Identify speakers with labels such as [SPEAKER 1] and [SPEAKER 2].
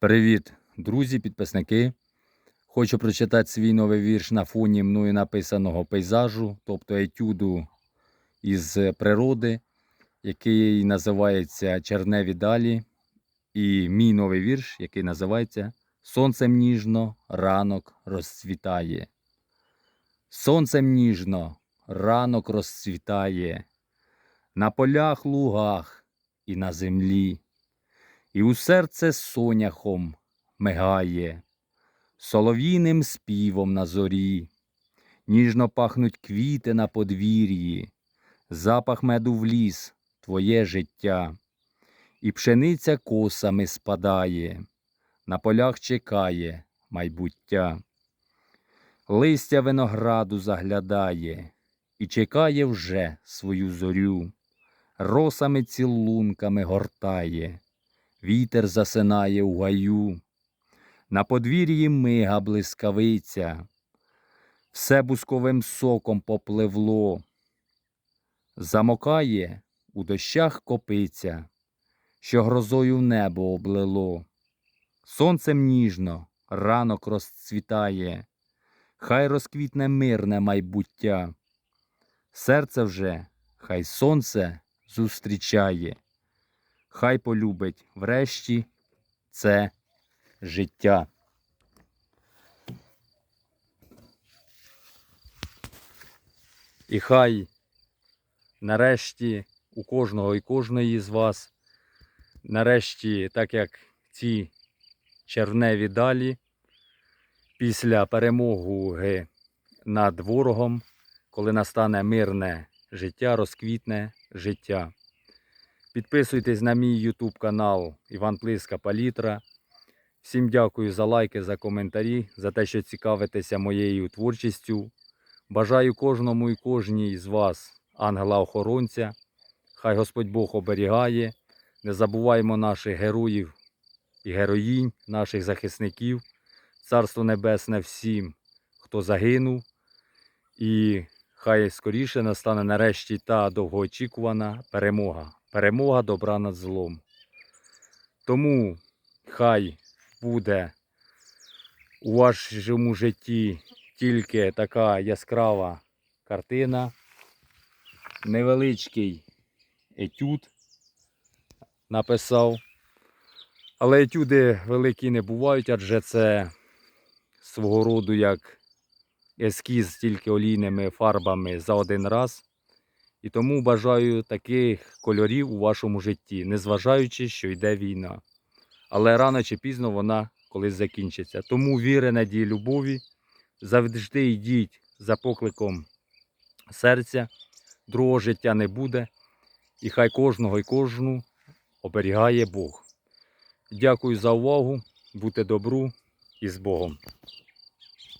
[SPEAKER 1] Привіт, друзі, підписники. Хочу прочитати свій новий вірш на фоні мною написаного пейзажу, тобто етюду із природи, який називається Черневі далі. І мій новий вірш, який називається Сонцем ніжно ранок розцвітає. Сонцем ніжно ранок розцвітає на полях, лугах і на землі і у серце соняхом мигає, солов'їним співом на зорі, ніжно пахнуть квіти на подвір'ї, запах меду в ліс, твоє життя, і пшениця косами спадає, на полях чекає майбуття. Листя винограду заглядає і чекає вже свою зорю, росами цілунками гортає. Вітер засинає у гаю, на подвір'ї мига блискавиця, все бусковим соком попливло, замокає у дощах копиця, що грозою небо облило. Сонцем ніжно ранок розцвітає, хай розквітне мирне майбуття. Серце вже, хай сонце зустрічає хай полюбить врешті це життя. І хай нарешті у кожного і кожної з вас, нарешті, так як ці червневі далі, після перемоги над ворогом, коли настане мирне життя, розквітне життя. Підписуйтесь на мій YouTube канал Іван Плиска Палітра. Всім дякую за лайки, за коментарі, за те, що цікавитеся моєю творчістю. Бажаю кожному і кожній з вас ангела-охоронця. Хай Господь Бог оберігає. Не забуваємо наших героїв і героїнь, наших захисників. Царство Небесне всім, хто загинув. І хай скоріше настане нарешті та довгоочікувана перемога перемога добра над злом. Тому хай буде у вашому житті тільки така яскрава картина, невеличкий етюд написав. Але етюди великі не бувають, адже це свого роду як ескіз тільки олійними фарбами за один раз. І тому бажаю таких кольорів у вашому житті, незважаючи, що йде війна. Але рано чи пізно вона колись закінчиться. Тому віри, надії, любові, завжди йдіть за покликом серця, другого життя не буде. І хай кожного і кожну оберігає Бог. Дякую за увагу, будьте добру і з Богом.